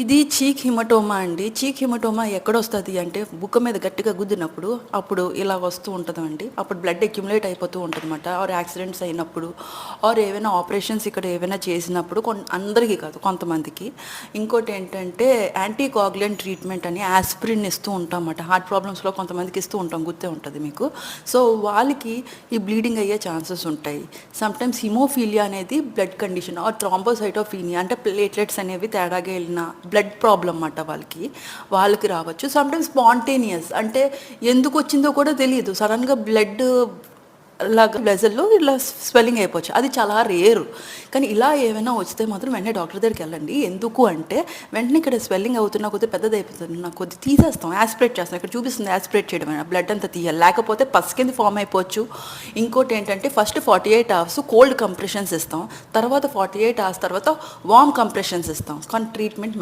ఇది చీక్ హిమటోమా అండి. చీక్ హిమటోమా ఎక్కడ వస్తుంది అంటే బుక్క మీద గట్టిగా గుద్దినప్పుడు అప్పుడు ఇలా వస్తూ ఉంటుందండి. అప్పుడు బ్లడ్ అక్యుములేట్ అయిపోతూ ఉంటుందన్నమాట. ఆర్ యాక్సిడెంట్స్ అయినప్పుడు ఆర్ ఏవైనా ఆపరేషన్స్ ఇక్కడ ఏవైనా చేసినప్పుడు కొన్ అందరికీ కాదు కొంతమందికి. ఇంకోటి ఏంటంటే యాంటీ ట్రీట్మెంట్ అని ఆస్పిరిన్ ఇస్తూ ఉంటాం అన్నమాట హార్ట్ ప్రాబ్లమ్స్లో కొంతమందికి ఇస్తూ ఉంటాం గుర్తే ఉంటుంది మీకు. సో వాళ్ళకి ఈ బ్లీడింగ్ అయ్యే ఛాన్సెస్ ఉంటాయి. సమ్టైమ్స్ హిమోఫీలియా అనేది బ్లడ్ కండిషన్ ఆర్ థ్రాంబోసైటోఫీనియా అంటే ప్లేట్లెట్స్ అనేవి తేడాగా వెళ్ళిన బ్లడ్ ప్రాబ్లం అన్నమాట వాళ్ళకి వాళ్ళకి రావచ్చు. సమ్టైమ్స్ స్పాంటేనియస్ అంటే ఎందుకు వచ్చిందో కూడా తెలియదు. సడన్గా బ్లడ్ లాగా వెజల్లో ఇలా స్వెల్లింగ్ అయిపోవచ్చు. అది చాలా రేరు కానీ ఇలా ఏమైనా వస్తే మాత్రం వెంటనే డాక్టర్ దగ్గరికి వెళ్ళండి. ఎందుకు అంటే వెంటనే ఇక్కడ స్వెల్లింగ్ అవుతున్న కొద్ది పెద్దది అయిపోతుంది నాకు కొద్ది తీసేస్తాం. యాస్పిరేట్ చేస్తాం. ఇక్కడ చూపిస్తుంది యాస్పిరేట్ చేయడం బ్లడ్ అంతా తీయాలి. లేకపోతే పస్ కింద ఫామ్ అయిపోవచ్చు. ఇంకోటి ఏంటంటే first forty eight hours cold compressions ఇస్తాం. తర్వాత ఫార్టీ ఎయిట్ అవర్స్ తర్వాత వామ్ కంప్రెషన్స్ ఇస్తాం. కానీ ట్రీట్మెంట్